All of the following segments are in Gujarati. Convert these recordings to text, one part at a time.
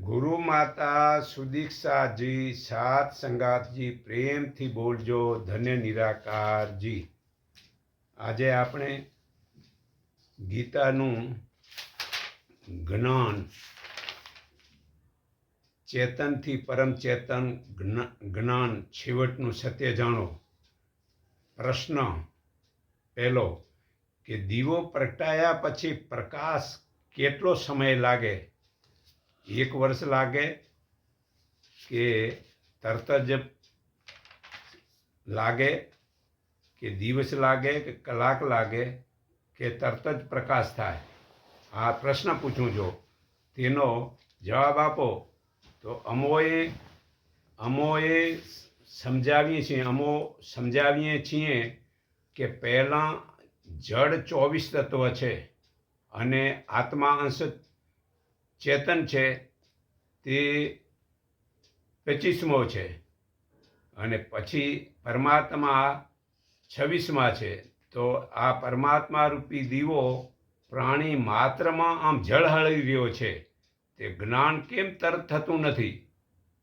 ગુરુ માતા સુદીક્ષાજી સાત સંગાતજી પ્રેમથી બોલજો, ધન્ય નિરાકારજી. આજે આપણે ગીતાનું જ્ઞાન, ચેતનથી પરમ ચેતન જ્ઞાન છેવટનું સત્ય જાણો. પ્રશ્ન પહેલો કે દીવો પ્રગટાયા પછી પ્રકાશ કેટલો સમય લાગે? એક વર્ષ લાગે કે તરત જ લાગે કે દિવસ લાગે કે કલાક લાગે કે તરત જ પ્રકાશ થાય? આ પ્રશ્ન પૂછું છો. તેનો જવાબ આપો. તો અમોએ અમોએ સમજાવીએ છીએ, અમો સમજાવીએ છીએ કે પહેલાં જળ ચોવીસ તત્વ છે અને આત્મા અંશ ચેતન છે, તે પચીસમો છે. અને પછી પરમાત્મા છવ્વીસમાં છે. તો આ પરમાત્મા રૂપી દીવો પ્રાણી માત્રમાં આમ ઝળહળી રહ્યો છે. તે જ્ઞાન કેમ તરત થતું નથી?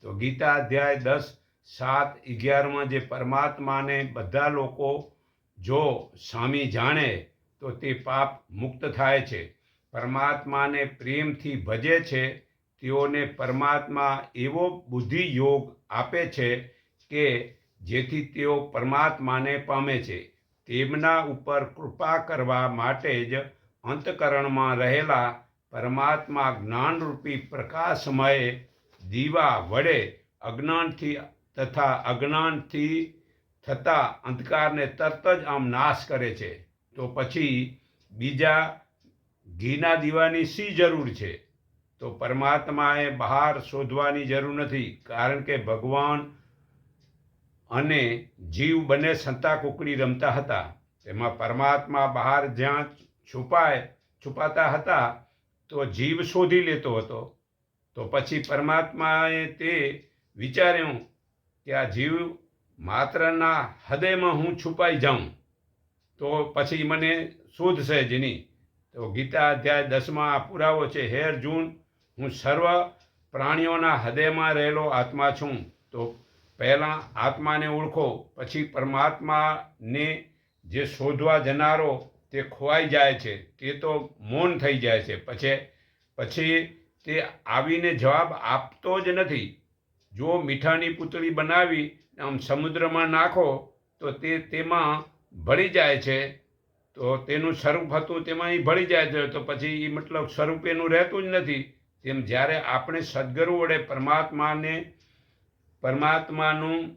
તો ગીતા અધ્યાય દસ, સાત, અગિયારમાં જે પરમાત્માને બધા લોકો જો સ્વામી જાણે, તો તે પાપ મુક્ત થાય છે. પરમાત્માને પ્રેમથી ભજે છે, તેઓને પરમાત્મા એવો બુદ્ધિ યોગ આપે છે કે જેથી તેઓ પરમાત્માને પામે છે. તેમના ઉપર કૃપા કરવા માટે જ અંતકરણમાં રહેલા પરમાત્મા જ્ઞાનરૂપી પ્રકાશમય દીવા વડે અજ્ઞાનથી તથા અજ્ઞાનથી થતા અંધકારને તરત જ આમ નાશ કરે છે. તો પછી બીજા ઘીના દીવાની શી જરૂર છે? તો પરમાત્માએ બહાર શોધવાની જરૂર નથી, કારણ કે ભગવાન અને જીવ બંને સંતા કુકડી રમતા હતા. તેમાં પરમાત્મા બહાર જ્યાં છુપાય, છુપાતા હતા, તો જીવ શોધી લેતો હતો. તો પછી પરમાત્માએ તે વિચાર્યું કે આ જીવ માત્રના હૃદયમાં હું છુપાઈ જાઉં. તો પછી મને શોધશે જ નહીં તો ગીતા અધ્યાય દસમાં આ પુરાવો છે, હે અર્જુન, હું સર્વ પ્રાણીઓના હૃદયમાં રહેલો આત્મા છું. તો પહેલાં આત્માને ઓળખો, પછી પરમાત્માને જે શોધવા જનારો તે ખોવાઈ જાય છે, તે તો મૌન થઈ જાય છે. પછી પછી તે આવીને જવાબ આપતો જ નથી. જો મીઠાની પૂતળી બનાવી આમ સમુદ્રમાં નાખો, તો તે તેમાં ભળી જાય છે. તો તેનું સ્વરૂપ હતું, તેમાં એ ભળી જાય છે. તો પછી એ મતલબ સ્વરૂપ એનું રહેતું જ નથી. તેમ જ્યારે આપણે સદગુરુ વડે પરમાત્માને, પરમાત્માનું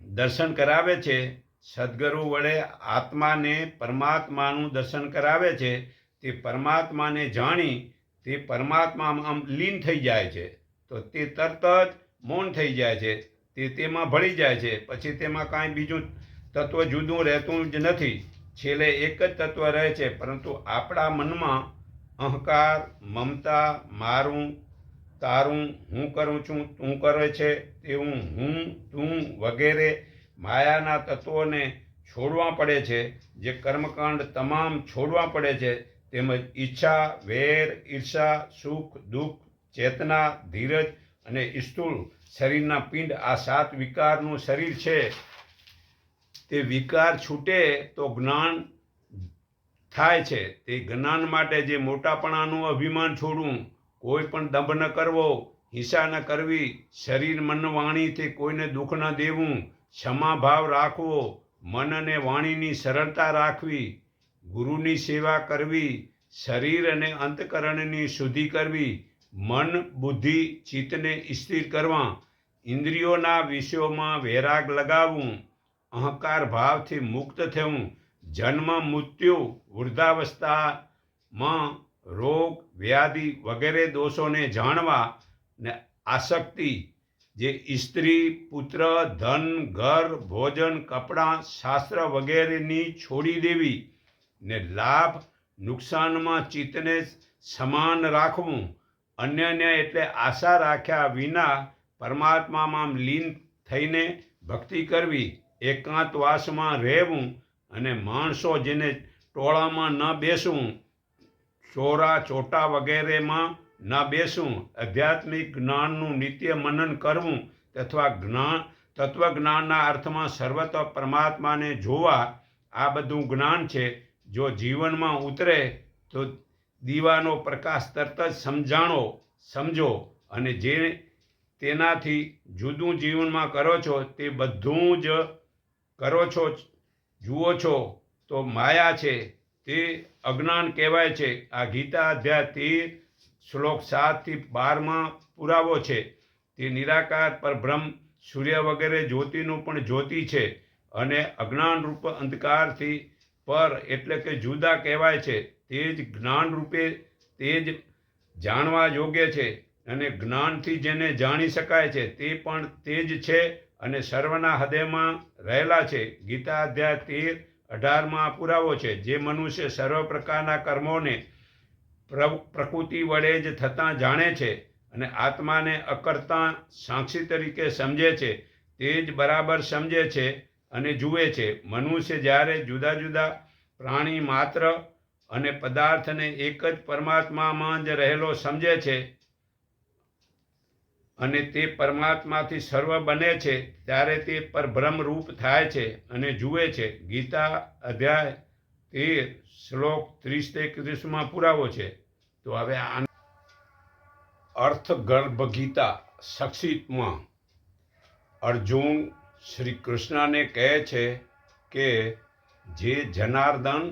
દર્શન કરાવે છે, સદગુરુ વડે આત્માને પરમાત્માનું દર્શન કરાવે છે, તે પરમાત્માને જાણી તે પરમાત્મામાં લીન થઈ જાય છે. તો તે તરત જ મૌન થઈ જાય છે. તે તેમાં ભળી જાય છે. પછી તેમાં કાંઈ બીજું તત્વ જુદું રહેતું જ નથી. છેલ્લે એક જ તત્વ રહે છે, પરંતુ આપણા મનમાં અહંકાર, મમતા, મારું, તારું, હું કરું છું, તું કરે છે, તેવું હું, તું વગેરે માયાના તત્વોને છોડવા પડે છે, જે કર્મકાંડ તમામ છોડવા પડે છે, તેમજ ઈચ્છા, વેર, ઈર્ષા, સુખ, દુઃખ, ચેતના, ધીરજ અને સ્થૂળ શરીરના પિંડ. આ સાત વિકારનું શરીર છે. તે વિકાર છૂટે તો જ્ઞાન થાય છે. તે જ્ઞાન માટે જે મોટાપણાનું અભિમાન છોડવું, કોઈ પણ દંભ ન કરવો, હિંસા ન કરવી, શરીર મન વાણીથી કોઈને દુઃખ ન દેવું ક્ષમાભાવ રાખવો, મન અને વાણીની સરળતા રાખવી, ગુરુની સેવા કરવી, શરીર અને અંતકરણની શુદ્ધિ કરવી, મન, બુદ્ધિ, ચિત્તને સ્થિર કરવા, ઇન્દ્રિયોના વિષયોમાં વૈરાગ લગાવવું અહંકાર ભાવથી મુક્ત થવું જન્મ, મૃત્યુ વૃદ્ધાવસ્થામાં રોગ, વ્યાધિ વગેરે દોષોને જાણવા ને આસક્તિ, જે સ્ત્રી, પુત્ર, ધન, ઘર, ભોજન, કપડાં, શાસ્ત્ર વગેરેની છોડી દેવી ને લાભ નુકસાનમાં ચિત્તને સમાન રાખવું. અન્યને એટલે આશા રાખ્યા વિના પરમાત્મામાં લીન થઈને ભક્તિ કરવી. એકાંતવાસમાં રહેવું અને માણસો જેને ટોળામાં ન બેસવું, ચોરા ચોટા વગેરેમાં ન બેસવું, આધ્યાત્મિક જ્ઞાનનું નિત્ય મનન કરવું તથા જ્ઞાન, તત્વજ્ઞાનના અર્થમાં સર્વત પરમાત્માને જોવા, આ બધું જ્ઞાન છે. જો જીવનમાં ઉતરે, તો દીવાનો પ્રકાશ તરત જ સમજાણો, સમજો અને જે તેનાથી જુદું જીવનમાં કરો છો, તે બધું જ કરો છો, જુઓ છો, તો માયા છે, તે અજ્ઞાન કહેવાય છે. આ ગીતા અધ્યાય તેર, શ્લોક સાતથી બારમાં પુરાવો છે. તે નિરાકાર પર બ્રહ્મ સૂર્ય વગેરે જ્યોતિનું પણ જ્યોતિ છે અને અજ્ઞાન રૂપ અંધકારથી પર એટલે કે જુદા કહેવાય છે. તે જ જ્ઞાન રૂપે તે જ જાણવા યોગ્ય છે અને જ્ઞાનથી જેને જાણી શકાય છે, તે પણ તે જ છે. અને સર્વના હૃદયમાં રહેલા છે. ગીતા અધ્યાય તેર, અઢારમાં પુરાવો છે. જે મનુષ્ય સર્વ પ્રકારના કર્મોને પ્ર- પ્રકૃતિ વડે જ થતાં જાણે છે અને આત્માને અકર્તા સાક્ષી તરીકે સમજે છે. તે જ બરાબર સમજે છે અને જુએ છે. મનુષ્ય જ્યારે જુદા જુદા પ્રાણી માત્ર અને પદાર્થને એક જ પરમાત્મામાં જ રહેલો સમજે છે અને તે પરમાત્માથી સર્વ બને છે, ત્યારે તે પરબ્રહ્મ રૂપ થાય છે અને જુએ છે. ગીતા અધ્યાય તેર, શ્લોક ત્રીસ તે એકત્રીસમાં પુરાવો છે. તો હવે આ અર્થ ગર્ભ ગીતા સંક્ષિપ્તમાં અર્જુન શ્રી કૃષ્ણને કહે છે કે જે જનાર્દન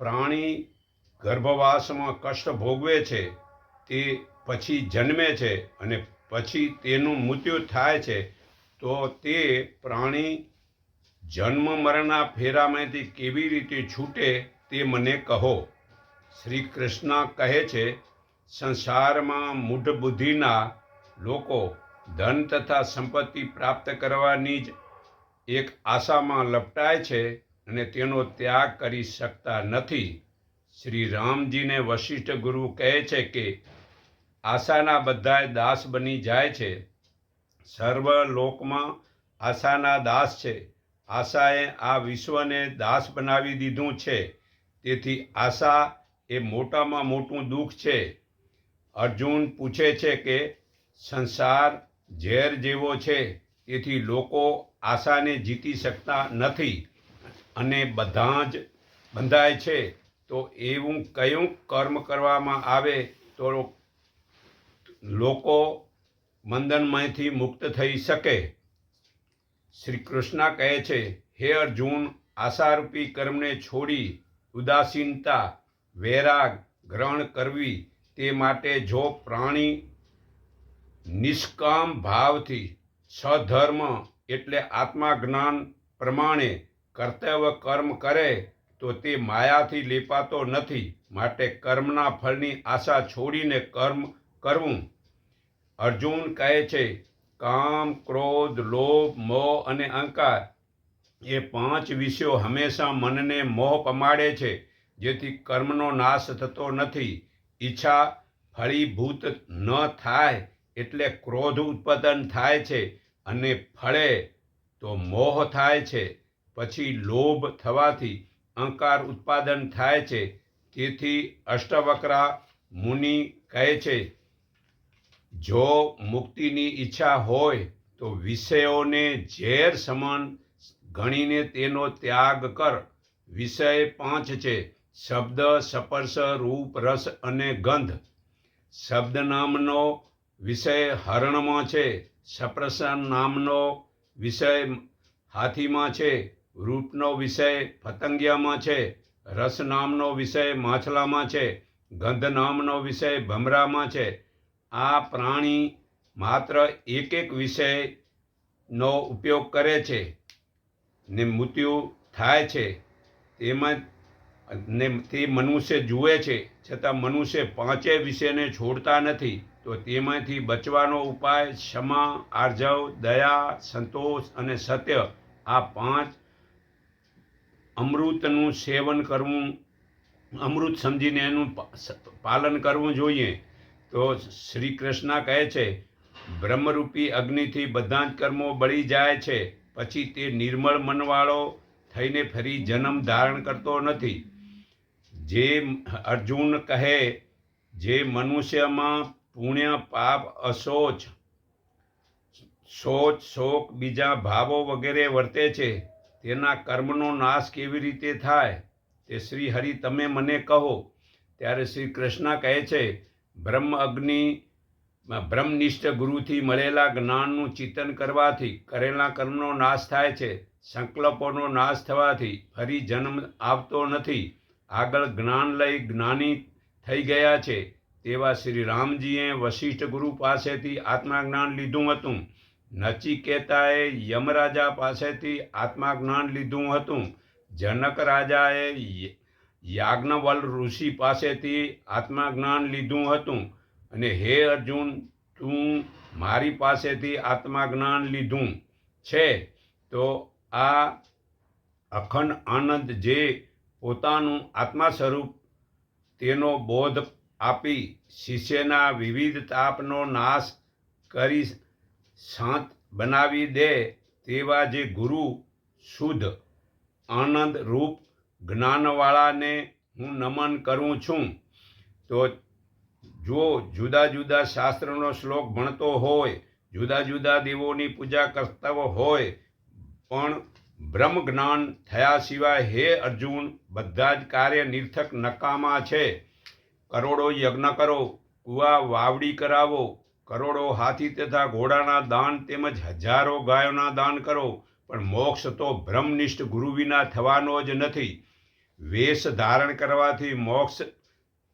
પ્રાણી ગર્ભવાસમાં કષ્ટ ભોગવે છે, તે પછી જન્મે છે અને પછી તેનું મૃત્યુ થાય છે, તો તે પ્રાણી જન્મ મરણના ફેરામાંથી કેવી રીતે છૂટે તે મને કહો. શ્રી કૃષ્ણ કહે છે, સંસારમાં મૂઢ બુદ્ધિના લોકો ધન તથા સંપત્તિ પ્રાપ્ત કરવાની જ એક આશામાં લપટાય છે અને તેનો ત્યાગ કરી શકતા નથી. શ્રી રામજીને વશિષ્ઠ ગુરુ કહે છે કે આશાના બધાય દાસ બની જાય છે. સર્વ લોકમાં આશાના દાસ છે. આશાએ આ વિશ્વને દાસ બનાવી દીધું છે. તેથી આશા એ મોટામાં મોટું દુઃખ છે. અર્જુન પૂછે છે કે સંસાર ઝેર જેવો છે. તેથી લોકો આશાને જીતી શકતા નથી અને બધા જ બંધાય છે. તો એવું કયું કર્મ કરવામાં આવે તો લોકો બંધનમાંથી મુક્ત થઈ શકે. શ્રી કૃષ્ણ કહે છે, હે અર્જુન, આશારૂપી કર્મને છોડી ઉદાસીનતા, વૈરાગ ગ્રહણ કરવી, તે માટે જો પ્રાણી નિષ્કામ ભાવથી સધર્મ એટલે આત્મા જ્ઞાન પ્રમાણે કર્તવ્ય કર્મ કરે, તો તે માયાથી લેપાતો નથી. માટે કર્મના ફળની આશા છોડીને કર્મ કરવું? અર્જુન કહે છે, કામ, ક્રોધ, લોભ, મોહ અને અહંકાર એ પાંચ વિષયો હંમેશા મનને મોહ પમાડે છે, જેથી કર્મનો નાશ થતો નથી. ઈચ્છા ફળીભૂત ન થાય એટલે ક્રોધ ઉત્પાદન થાય છે અને ફળે તો મોહ થાય છે. પછી લોભ થવાથી અહંકાર ઉત્પાદન થાય છે. તેથી અષ્ટવક્રા મુનિ કહે છે જો મુક્તિની ઈચ્છા હોય તો વિષયોને ઝેર સમાન ગણીને તેનો ત્યાગ કર. વિષય પાંચ છે, શબ્દ, સપર્શ, રૂપ, રસ અને ગંધ. શબ્દ નામનો વિષય હરણમાં છે, સ્પર્શ નામનો વિષય હાથીમાં છે, રૂપનો વિષય પતંગિયામાં છે, રસ નામનો વિષય માછલામાં છે, ગંધ નામનો વિષય ભમરામાં છે આ પ્રાણી માત્ર એક એક વિષયનો ઉપયોગ કરે છે ને મૃત્યુ થાય છે. તેમાં ને તે મનુષ્ય જુએ છે, છતાં મનુષ્ય પાંચેય વિષયને છોડતા નથી. તો તેમાંથી બચવાનો ઉપાય ક્ષમા, આર્જવ, દયા, સંતોષ અને સત્ય આ પાંચ અમૃતનું સેવન કરવું, અમૃત સમજીને એનું પાલન કરવું જોઈએ. તો શ્રી કૃષ્ણ કહે છે, બ્રહ્મરૂપી અગ્નિથી બધા જ કર્મો બળી જાય છે. પછી તે નિર્મળ મનવાળો થઈને ફરી જન્મ ધારણ કરતો નથી. જે અર્જુન કહે, જે મનુષ્યમાં પુણ્ય, પાપ, અશોચ, શોચ, શોક, બીજા ભાવો વગેરે વર્તે છે, તેના કર્મનો નાશ કેવી રીતે થાય? તે શ્રી હરિ, તમે મને કહો. ત્યારે શ્રી કૃષ્ણ કહે છે બ્રહ્મ અગ્નિ બ્રહ્મનિષ્ઠ ગુરુથી મળેલા જ્ઞાનનું ચિંતન કરવાથી કરેલા કર્મનો નાશ થાય છે, સંકલ્પોનો નાશ થવાથી ફરી જન્મ આવતો નથી. આગળ જ્ઞાન લઈ જ્ઞાની થઈ ગયા છે. તેવા શ્રી રામજીએ વશિષ્ઠ ગુરુ પાસેથી આત્માજ્ઞાન લીધું હતું. નચિકેતાએ યમરાજા પાસેથી આત્માજ્ઞાન લીધું હતું. જનક રાજાએ યાજ્ઞવલ ઋષિ પાસેથી આત્મજ્ઞાન લીધું હતું. અને હે અર્જુન, તું મારી પાસેથી આત્મજ્ઞાન લીધું છે. તો આ અખંડ આનંદ જે પોતાનું આત્મા સ્વરૂપ તેનો બોધ આપી શિષ્યના વિવિધ તાપનો નાશ કરી શાંત બનાવી દે તેવા જે ગુરુ, શુદ્ધ આનંદ રૂપ જ્ઞાનવાળાને હું નમન કરું છું. તો જો જુદા જુદા શાસ્ત્રનો શ્લોક ભણતો હોય, જુદા જુદા દેવોની પૂજા કરતા હોય, પણ બ્રહ્મ જ્ઞાન થયા સિવાય હે અર્જુન, બધા જ કાર્ય નિર્થક નકામા છે. કરોડો યજ્ઞ કરો, કુવા વાવડી કરાવો, કરોડો હાથી તથા ઘોડાના દાન તેમજ હજારો ગાયોના દાન કરો પણ મોક્ષ તો બ્રહ્મનિષ્ઠ ગુરુ વિના થવાનો જ નથી. વેશ ધારણ કરવાથી મોક્ષ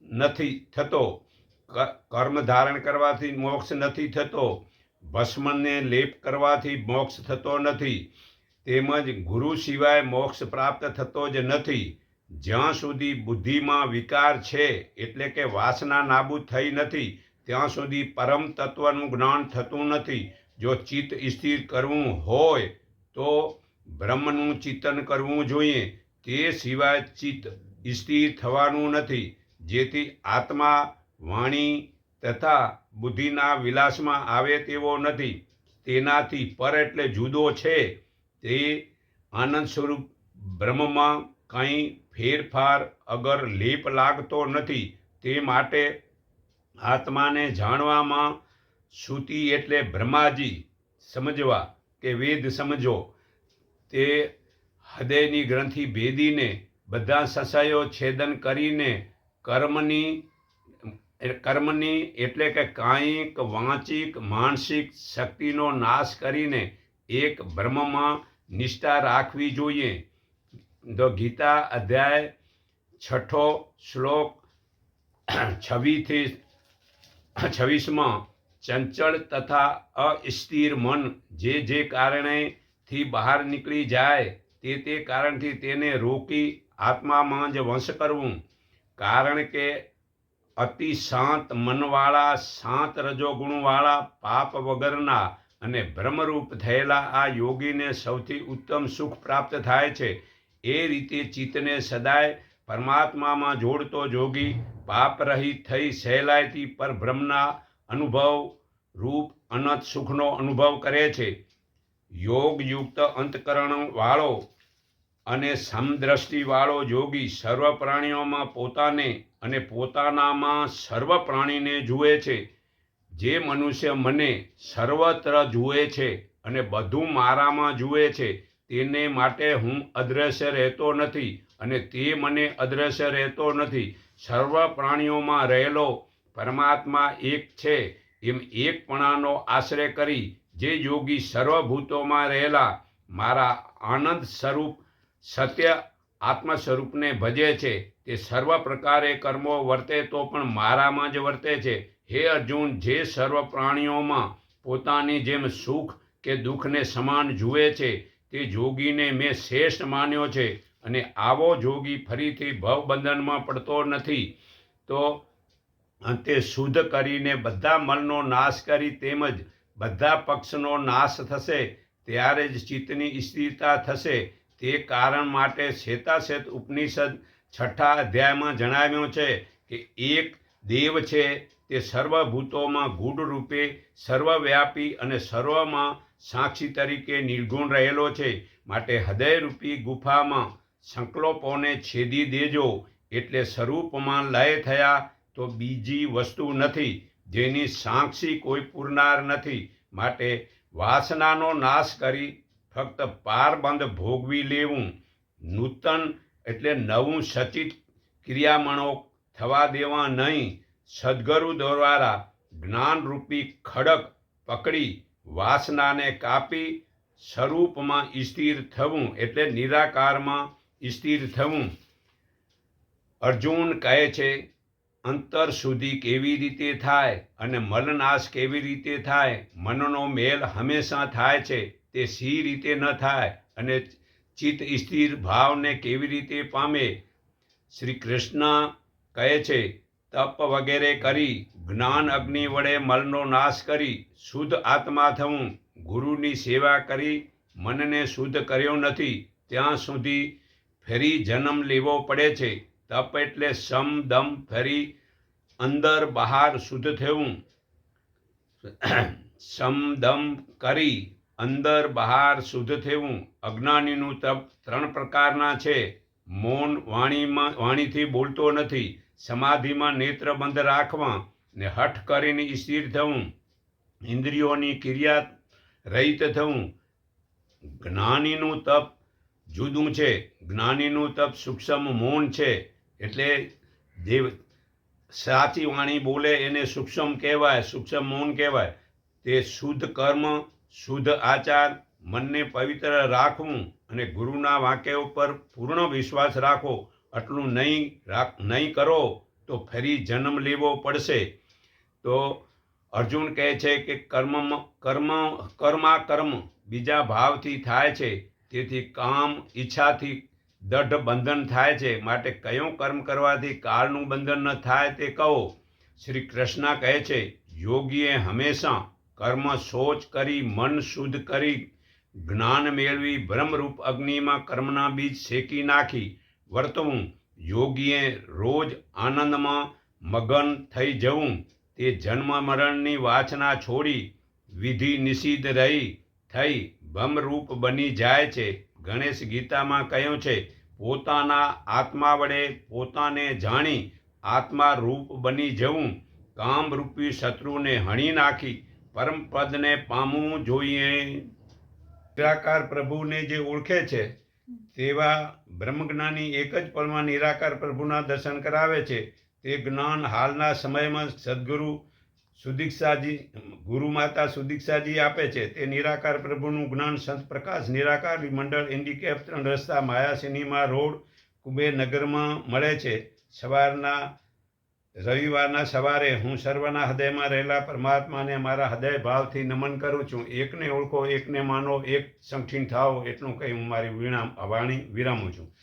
નથી થતો. કર્મ ધારણ કરવાથી મોક્ષ નથી થતો. ભસ્મને લેપ કરવાથી મોક્ષ થતો નથી. તેમજ ગુરુ સિવાય મોક્ષ પ્રાપ્ત થતો જ નથી. જ્યાં સુધી બુદ્ધિમાં વિકાર છે, એટલે કે વાસના નાબૂદ થઈ નથી, ત્યાં સુધી પરમ તત્વનું જ્ઞાન થતું નથી. જો ચિત્ત સ્થિર કરવું હોય તો બ્રહ્મનું ચિંતન કરવું જોઈએ. તે સિવાય ચિત્ત સ્થિર થવાનું નથી. જેથી આત્મા, વાણી તથા બુદ્ધિના વિલાસમાં આવે તેવો નથી. તેનાથી પર એટલે જુદો છે. તે આનંદ સ્વરૂપ બ્રહ્મમાં કંઈ ફેરફાર અગર લેપ લાગતો નથી, તે માટે આત્માને જાણવામાં શ્રુતિ એટલે બ્રહ્માજી સમજવા કે વેદ સમજો. તે હૃદયની ગ્રંથિ ભેદીને બધા સસાયો છેદન કરીને કર્મની કર્મની એટલે કે કાયિક, વાંચિક, માનસિક શક્તિનો નાશ કરીને એક બ્રહ્મમાં નિષ્ઠા રાખવી જોઈએ. તો ગીતા અધ્યાય છઠ્ઠો શ્લોક છવ્વીસથી છવ્વીસમાં ચંચળ તથા અસ્થિર મન જે જે કારણેથી બહાર નીકળી જાય તે તે કારણથી તેને રોકી આત્મામાં જ વંશ કરવું. કારણ કે અતિ શાંત મનવાળા, શાંત રજોગુણવાળા પાપ વગરના અને ભ્રમરૂપ થયેલા આ યોગીને સૌથી ઉત્તમ સુખ પ્રાપ્ત થાય છે. એ રીતે ચિત્તને સદાય પરમાત્મામાં જોડતો જોગી પાપ રહિત થઈ સહેલાઈથી પરબ્રહ્મના અનુભવ, રૂપ, અનંત સુખનો અનુભવ કરે છે. યોગયુક્ત અંતકરણવાળો અને સમદ્રષ્ટિવાળો યોગી સર્વ પ્રાણીઓમાં પોતાને અને પોતાનામાં સર્વ પ્રાણીને જુએ છે. જે મનુષ્ય મને સર્વત્ર જુએ છે અને બધું મારામાં જુએ છે, તેને માટે હું અદ્રશ્ય રહેતો નથી અને તે મને અદ્રશ્ય રહેતો નથી. સર્વ પ્રાણીઓમાં રહેલો પરમાત્મા એક છે. એમ એકપણાનો આશ્રય કરી જે યોગી સર્વભૂતોમાં રહેલા મારા આનંદ સ્વરૂપ સત્ય આત્મ સ્વરૂપને ભજે છે. તે સર્વ પ્રકારે કર્મો વર્તે તો પણ મારામાં જ વર્તે છે. હે અર્જુન, જે સર્વ પ્રાણીઓમાં પોતાની જેમ સુખ કે દુઃખને સમાન જુએ છે, તે જોગીને મેં શ્રેષ્ઠ માન્યો છે. અને આવો જોગી ફરીથી ભવબંધનમાં પડતો નથી. તો અંતે શુદ્ધ કરીને બધા મલનો નાશ કરી તેમજ બધા પક્ષનો નાશ થશે, ત્યારે જ ચિત્તની સ્થિરતા થશે. તે કારણ માટે શેતાશેત ઉપનિષદ છઠ્ઠા અધ્યાયમાં જણાવ્યું છે કે એક દેવ છે, તે સર્વભૂતોમાં ગૂઢ રૂપે સર્વવ્યાપી અને સર્વમાં સાક્ષી તરીકે નિર્ગુણ રહેલો છે. માટે હૃદયરૂપી ગુફામાં સંકલ્પોને છેદી દેજો, એટલે સ્વરૂપમાં લય થયા તો બીજી વસ્તુ નથી, જેની સાક્ષી કોઈ પૂરનાર નથી. માટે વાસનાનો નાશ કરી ફક્ત પારબંધ ભોગવી લેવું, નૂતન એટલે નવું સચિત ક્રિયામણો થવા દેવા નહીં. સદગુરુ દ્વારા જ્ઞાનરૂપી ખડક પકડી વાસનાને કાપી સ્વરૂપમાં સ્થિર થવું એટલે નિરાકારમાં સ્થિર થવું. અર્જુન કહે છે અંતર સુધી કેવી રીતે થાય અને મલનાશ કેવી રીતે થાય, મનનો મેલ હંમેશા થાય છે, તે સી રીતે ન થાય અને ચિત્ત સ્થિર ભાવને કેવી રીતે પામે. શ્રી કૃષ્ણ કહે છે, તપ વગેરે કરી, જ્ઞાન અગ્નિ વડે મલનો નાશ કરી, શુદ્ધ આત્મા થવું, ગુરુની સેવા કરી, મનને શુદ્ધ કર્યો નથી, ત્યાં સુધી ફરી જન્મ લેવો પડે છે. તપ એટલે સમ, દમ ફરી અંદર, બહાર, શુદ્ધ થવું. સમદમ કરી, અંદર, બહાર, શુદ્ધ થવું. અજ્ઞાનીનું તપ ત્રણ પ્રકારના છે. મૌન વાણીમાં, વાણીથી બોલતો નથી. સમાધિમાં નેત્ર બંધ રાખવા ને હઠ કરીને સ્થિર થવું. ઇન્દ્રિયોની ક્રિયા રહિત થવું. જ્ઞાનીનું તપ જુદું છે. જ્ઞાનીનું તપ સૂક્ષ્મ મૌન છે. એટલે જે સાચી વાણી બોલે એને સૂક્ષ્મ કહેવાય, સૂક્ષ્મ મૌન કહેવાય. તે શુદ્ધ કર્મ, શુદ્ધ આચાર, મનને પવિત્ર રાખવું અને ગુરુના વાક્ય ઉપર પૂર્ણ વિશ્વાસ રાખો. આટલું નહીં રાખ, નહીં કરો તો ફરી જન્મ લેવો પડશે. તો અર્જુન કહે છે કે કર્મ કર્મ કર્મા કર્મ બીજા ભાવથી થાય છે. તેથી કામ, ઈચ્છાથી દઢ બંધન થાય છે. માટે કયો કર્મ કરવાથી કાળનું બંધન ન થાય તે કહો. શ્રી કૃષ્ણ કહે છે, યોગીએ હંમેશા કર્મ સોચ કરી, મન શુદ્ધ કરી, જ્ઞાન મેળવી, બ્રહ્મરૂપ અગ્નિમાં કર્મના બીજ શેકી નાખી. વર્તવું, યોગીએ રોજ આનંદમાં મગન થઈ જવું. તે જન્મ મરણની વાસના છોડી વિધિ નિષિદ્ધ રહી, થઈ, બ્રહ્મરૂપ બની જાય છે. ગણેશ ગીતામાં કહ્યું છે, પોતાના આત્મા વડે પોતાને જાણી આત્મા રૂપ બની જવું, કામરૂપી શત્રુને હણી નાખી, પરમપદને પામવું જોઈએ. નિરાકાર પ્રભુને જે ઓળખે છે, તેવા બ્રહ્મજ્ઞાની એક જ પળમાં નિરાકાર પ્રભુના દર્શન કરાવે છે. તે જ્ઞાન હાલના સમયમાં સદગુરુ સુદીક્ષાજી, ગુરુ માતા સુદીક્ષાજી આપે છે. તે નિરાકાર પ્રભુનું જ્ઞાન સંત પ્રકાશ નિરાકાર મંડળ ઇન્ડિકેપ ત્રણ રસ્તા માયા સિનેમા રોડ કુબેરનગરમાં મળે છે. સવારના, રવિવારના સવારે હું સર્વના હૃદયમાં રહેલા પરમાત્માને મારા હૃદય ભાવથી નમન કરું છું. એકને ઓળખો, એકને માનો, એક સંઠીન થાઓ, એટલું કહી હું મારી વિરામ વાણી વિરામું છું.